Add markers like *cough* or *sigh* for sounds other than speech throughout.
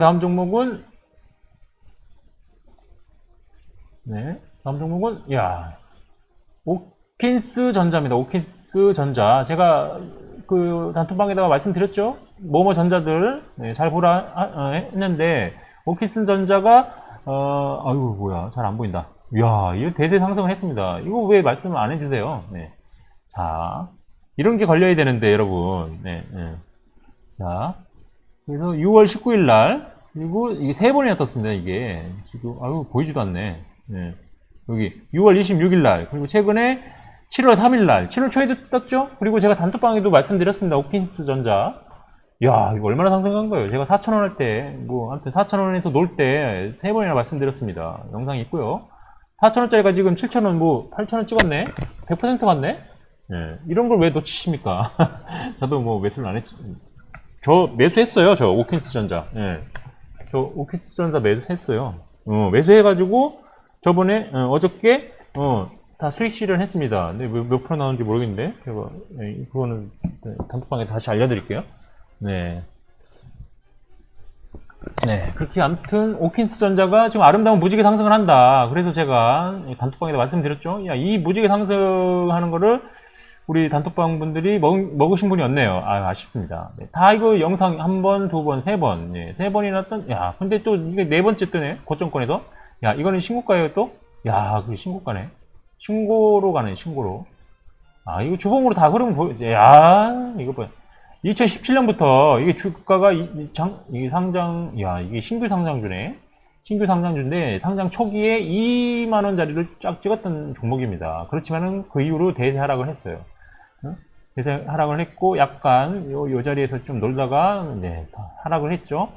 다음 종목은 네 다음 종목은 야 오킨스 전자입니다. 오킨스 전자 제가 그 단톡방에다가 말씀드렸죠. 뭐뭐 전자들 네, 잘 보라 하- 어, 했는데 오킨스 전자가 어 아이고 뭐야 잘 안 보인다. 이야 이거 대세 상승을 했습니다. 이거 왜 말씀을 안 해주세요? 네. 자 이런 게 걸려야 되는데 여러분. 네. 네. 자 그래서 6월 19일 날 그리고 이게 세 번이나 떴습니다. 이게 지금 아유 보이지도 않네. 네. 여기 6월 26일 날 그리고 최근에 7월 3일 날 7월 초에도 떴죠. 그리고 제가 단톡방에도 말씀드렸습니다. 오킨스 전자. 야 이거 얼마나 상승한 거예요. 제가 4,000원 할 때 뭐 아무튼 4,000원에서 놀 때 세 번이나 말씀드렸습니다. 영상이 있고요. 4,000원짜리가 지금 7,000원 뭐 8,000원 찍었네. 100% 갔네. 예, 이런 걸 왜 놓치십니까? *laughs* 저도 뭐 매수를 안 했지. 저 매수했어요. 저 오킨스 전자. 예. 저 오킨스 전자 매수했어요. 어, 매수해가지고 저번에 어, 저께 어, 다 수익 실현했습니다. 근데 몇, 몇 프로 나오는지 모르겠는데 제가 예, 그거는 네, 단톡방에 다시 알려드릴게요. 네. 네, 그렇게 아무튼 오킨스 전자가 지금 아름다운 무지개 상승을 한다. 그래서 제가 이 단톡방에다 말씀드렸죠. 야, 이 무지개 상승하는 거를 우리 단톡방 분들이 먹, 먹으신 분이 없네요. 아, 아쉽습니다. 네, 다 이거 영상 한 번, 두 번, 세 번, 네, 세 번이나 떴, 야, 근데 또 이게 네 번째 뜨네. 고점권에서. 야, 이거는 신고가예요, 또? 야, 그 신고가네. 신고로 가네, 신고로. 아, 이거 주봉으로 다 흐름 보여, 야, 이거 봐요. 2017년부터 이게 주가가 이, 이 장, 이게 상장, 야, 이게 신규 상장주네. 신규 상장주인데 상장 초기에 2만 원짜리를 쫙 찍었던 종목입니다. 그렇지만은 그 이후로 대세 하락을 했어요. 어? 대세 하락을 했고 약간 요, 요 자리에서 좀 놀다가 네, 다 하락을 했죠.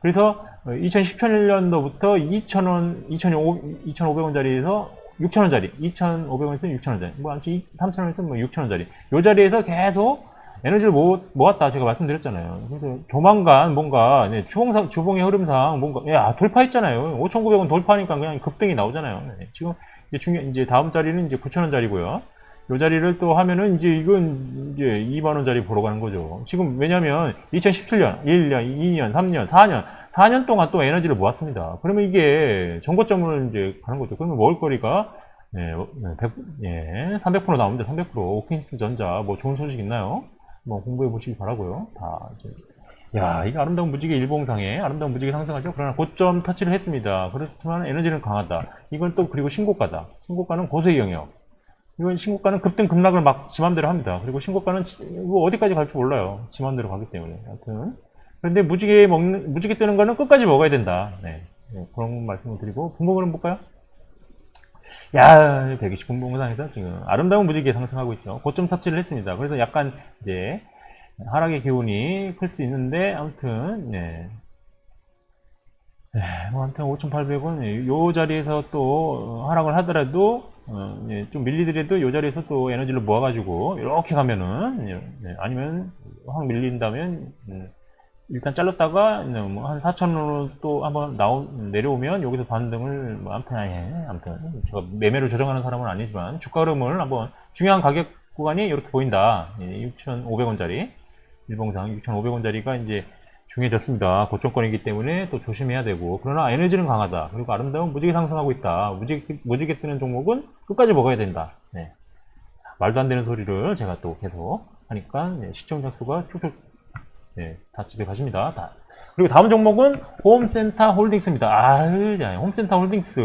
그래서 2017년도부터 2,000원, 2,500원짜리에서 6,000원짜리, 2,500원에서 6,000원짜리, 뭐 아무튼 3,000원에서 뭐 6,000원짜리. 요 자리에서 계속 에너지를 모, 모았 다 제가 말씀드렸잖아요. 그래서 조만간 뭔가 네, 주봉상 주봉의 흐름상 뭔가 야 돌파했잖아요. 5,900원 돌파하니까 그냥 급등이 나오잖아요. 네, 지금 이제 중요 이제 다음 자리는 이제 9,000원짜리고요. 요 자리를 또 하면은 이제 이건 이제 2만 원짜리 보러 가는 거죠. 지금 왜냐면 2017년, 1년, 2년, 3년, 4년, 4년 동안 또 에너지를 모았습니다. 그러면 이게 정고점을 이제 가는 거죠. 그러면 먹을거리가 네, 어, 네, 100, 예, 300% 나옵니다. 300%. 오킨스 전자 뭐 좋은 소식 있나요? 뭐 공부해 보시기 바라고요. 다 이제 야, 이게 아름다운 무지개 일봉상에 아름다운 무지개 상승하죠. 그러나 고점 터치를 했습니다. 그렇지만 에너지는 강하다. 이건 또 그리고 신고가다. 신고가는 고수의 영역. 이건 신고가는 급등 급락을 막 지맘대로 합니다. 그리고 신고가는 지- 이거 어디까지 갈지 몰라요. 지맘대로 가기 때문에. 하여튼 그런데 무지개 먹는 무지개 뜨는 거는 끝까지 먹어야 된다. 네. 네, 그런 말씀을 드리고 분봉을 볼까요? 야, 120 분봉상에서 지금 아름다운 무지개 상승하고 있죠. 고점 터치를 했습니다. 그래서 약간 이제 하락의 기운이 클 수 있는데 아무튼 네. 네, 뭐 아무튼 5,800원 요 자리에서 또 하락을 하더라도 어, 예, 좀 밀리더라도 요 자리에서 또 에너지를 모아가지고 이렇게 가면은 예, 네, 아니면 확 밀린다면 음, 일단 잘랐다가 네, 뭐한 4,000원으로 또 한번 나오 내려오면 여기서 반등을 뭐 아무튼 예, 아무튼 제가 매매를 조정하는 사람은 아니지만 주가 흐름을 한번 중요한 가격 구간이 이렇게 보인다. 예, 6,500원짜리 일봉상 6,500원짜리가 이제 중요해졌습니다. 고점권이기 때문에 또 조심해야 되고 그러나 에너지는 강하다. 그리고 아름다운 무지개 상승하고 있다. 무지개, 무지개 뜨는 종목은 끝까지 먹어야 된다. 네. 말도 안 되는 소리를 제가 또 계속 하니까 네, 시청자 수가 쭉쭉 네, 다 집에 가십니다. 다. 그리고 다음 종목은 홈센터 홀딩스입니다. 아, 야, 홈센터 홀딩스.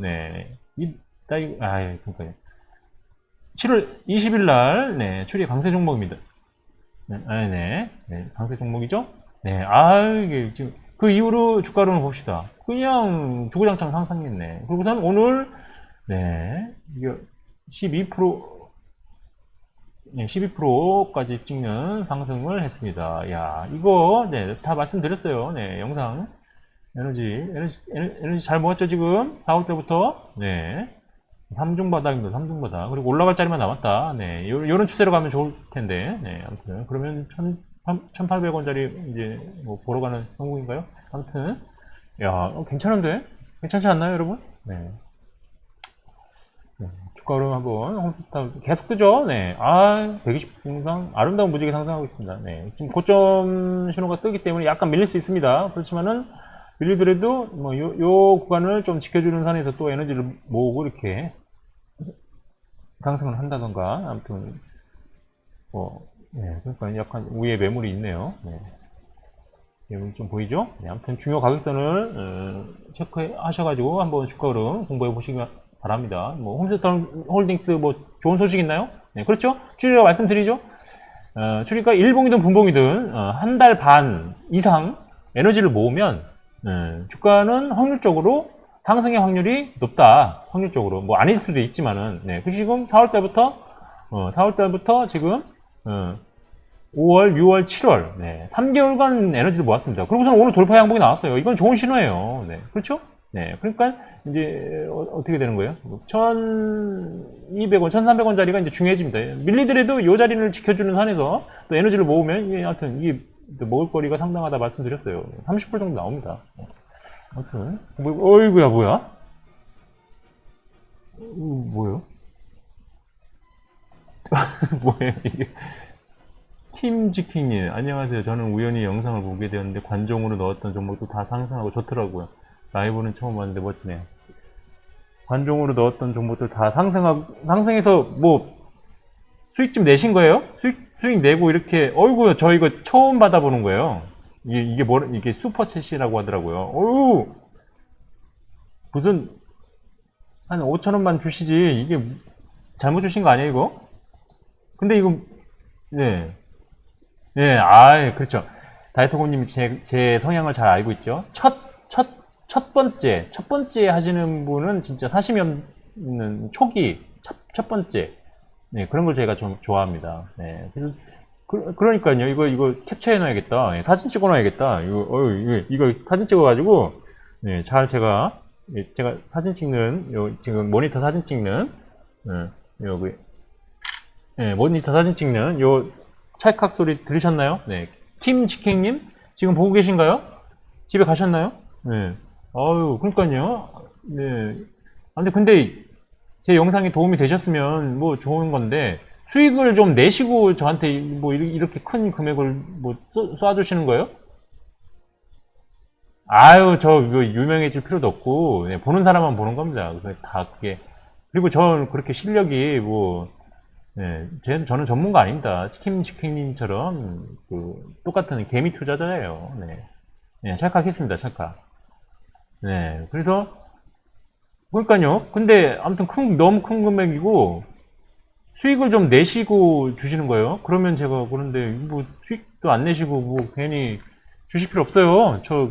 네. 이, 나, 이, 아, 그러니까요. 7월 20일 날, 네, 추리 강세 종목입니다. 네, 아, 네, 네, 강세 종목이죠? 네, 아, 이게 지금, 그 이후로 주가를 봅시다. 그냥 주구장창 상승했네. 그리고선 오늘, 네, 이게 12%, 네, 12%까지 찍는 상승을 했습니다. 야, 이거, 네, 다 말씀드렸어요. 네, 영상. 에너지, 에너지, 에너- 에너지 잘 모았죠, 지금? 4월 때부터? 네. 3중 바닥입니다. 3중 바닥. 그리고 올라갈 자리만 남았다. 네. 요, 요런 추세로 가면 좋을 텐데. 네. 아무튼. 그러면 1,800원짜리 이제 뭐 보러 가는 성공인가요? 아무튼. 야, 어, 괜찮은데? 괜찮지 않나요, 여러분? 네. 네, 주가 흐름 한번 홈스타 계속 뜨죠? 네. 아, 120 분상 아름다운 무지개 상승하고 있습니다. 네. 지금 고점 신호가 뜨기 때문에 약간 밀릴 수 있습니다. 그렇지만은 밀리더라도 뭐 요, 요 구간을 좀 지켜주는 선에서 또 에너지를 모으고 이렇게 상승을 한다던가 아무튼 뭐 네, 그러니까 약간 위에 매물이 있네요. 네. 매물 좀 보이죠? 네, 아무튼 중요 가격선을 어, 체크하셔가지고 한번 주가 흐름 공부해 보시기 바랍니다. 뭐 홈스턴 홀딩스 뭐 좋은 소식 있나요? 네, 그렇죠? 추리가 말씀드리죠. 어, 추리가 일봉이든 분봉이든 어, 한달 반 이상 에너지를 모으면 네, 주가는 확률적으로 상승의 확률이 높다. 확률적으로 뭐 아닐 수도 있지만은 네, 그 지금 4월 달부터 어, 4월 달부터 지금 어, 5월, 6월, 7월 네, 3개월간 에너지를 모았습니다. 그리고선 오늘 돌파 양봉이 나왔어요. 이건 좋은 신호예요. 네, 그렇죠? 네, 그러니까 이제 어, 떻게 되는 거예요? 1,200원, 1,300원짜리가 이제 중요해집니다. 밀리더라도 이 자리를 지켜주는 선에서 또 에너지를 모으면 이게 하여튼 이게 또 먹을거리가 상당하다 말씀드렸어요. 30불 정도 나옵니다. 아무튼 뭐, 어이구야 뭐야? 음, 뭐예요? *laughs* 뭐예요 이게? 팀지킹님 안녕하세요. 저는 우연히 영상을 보게 되었는데 관종으로 넣었던 종목도 다 상승하고 좋더라고요. 라이브는 처음 봤는데 멋지네요. 관종으로 넣었던 종목들 다 상승하고 상승해서 뭐 수익 좀 내신 거예요? 수익 수익 내고 이렇게 어이구 저 이거 처음 받아보는 거예요. 이게 이게 뭐 이게 슈퍼챗이라고 하더라고요. 어유 무슨 한 5천 원만 주시지 이게 잘못 주신 거 아니에요 이거? 근데 이거 네. 네, 아, 그렇죠. 다이어트고님이 제, 제 성향을 잘 알고 있죠. 첫, 첫, 첫 번째, 첫 번째 하시는 분은 진짜 사시면 있는 초기, 첫, 첫 번째. 네, 그런 걸 제가 좀 좋아합니다. 네, 그래서, 그, 그러니까요. 이거, 이거 캡처해놔야겠다. 예, 사진 찍어놔야겠다. 이거, 어 이거, 이거 사진 찍어가지고, 네, 잘 제가, 예, 제가 사진 찍는, 요, 지금 모니터 사진 찍는, 예, 여기, 예, 모니터 사진 찍는 요 찰칵 소리 들으셨나요? 네. 김지킹님 지금 보고 계신가요? 집에 가셨나요? 네. 아유, 그러니까요. 네. 아, 근데 근데 제 영상이 도움이 되셨으면 뭐 좋은 건데 수익을 좀 내시고 저한테 뭐 이렇게- 큰 금액을 뭐 쏘- 쏴주시는 거예요? 아유, 저 유명해질 필요도 없고 네, 보는 사람만 보는 겁니다. 다 그게 그리고 저는 그렇게 실력이 뭐 네, 제- 저는 전문가 아닙니다. 김지킹님처럼 그 똑같은 개미 투자자예요. 네, 네 찰칵했습니다. 찰칵. 네, 그래서 그러니까요. 근데 아무튼 큰 너무 큰 금액이고 수익을 좀 내시고 주시는 거예요. 그러면 제가 그런데 뭐 수익도 안 내시고 뭐 괜히 주실 필요 없어요. 저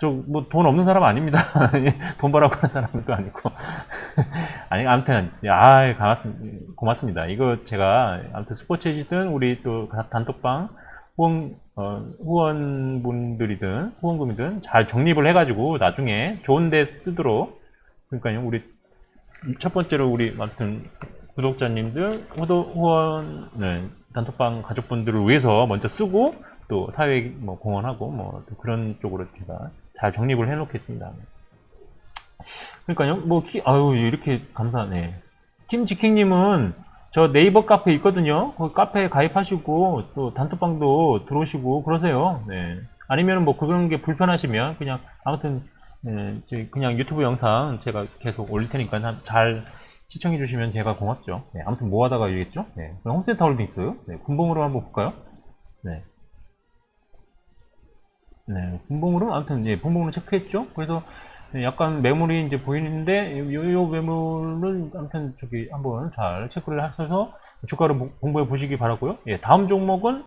저 뭐 돈 없는 사람 아닙니다. *laughs* 돈 벌라고 하는 사람도 아니고. *laughs* 아니 아무튼 아 고맙습니다. 고맙습니다. 이거 제가 아무튼 스포츠이든 우리 또 단톡방 후원 어, 후원분들이든 후원금이든 잘 정립을 해가지고 나중에 좋은데 쓰도록 그러니까요 우리 첫 번째로 우리 아무튼 구독자님들 후도 후원 네, 단톡방 가족분들을 위해서 먼저 쓰고 또 사회 뭐 공헌하고 뭐또 그런 쪽으로 제가 잘 정립을 해 놓겠습니다. 그러니까요, 뭐, 키, 아유, 이렇게 감사하네. 김지킹님은 저 네이버 카페 있거든요. 거기 카페에 가입하시고, 또 단톡방도 들어오시고, 그러세요. 네. 아니면 뭐 그런 게 불편하시면, 그냥, 아무튼, 네, 그냥 유튜브 영상 제가 계속 올릴 테니까 한- 잘 시청해 주시면 제가 고맙죠. 네, 아무튼 뭐 하다가 이겠죠? 네. 홈센터 홀딩스. 네, 군봉으로 한번 볼까요? 네. 네, 분봉으로 아무튼 예, 분봉으로 체크했죠. 그래서 네, 약간 매물이 이제 보이는데 요, 요 매물은 아무튼 저기 한번 잘 체크를 하셔서 주가를 보- 공부해 보시기 바라고요. 예, 다음 종목은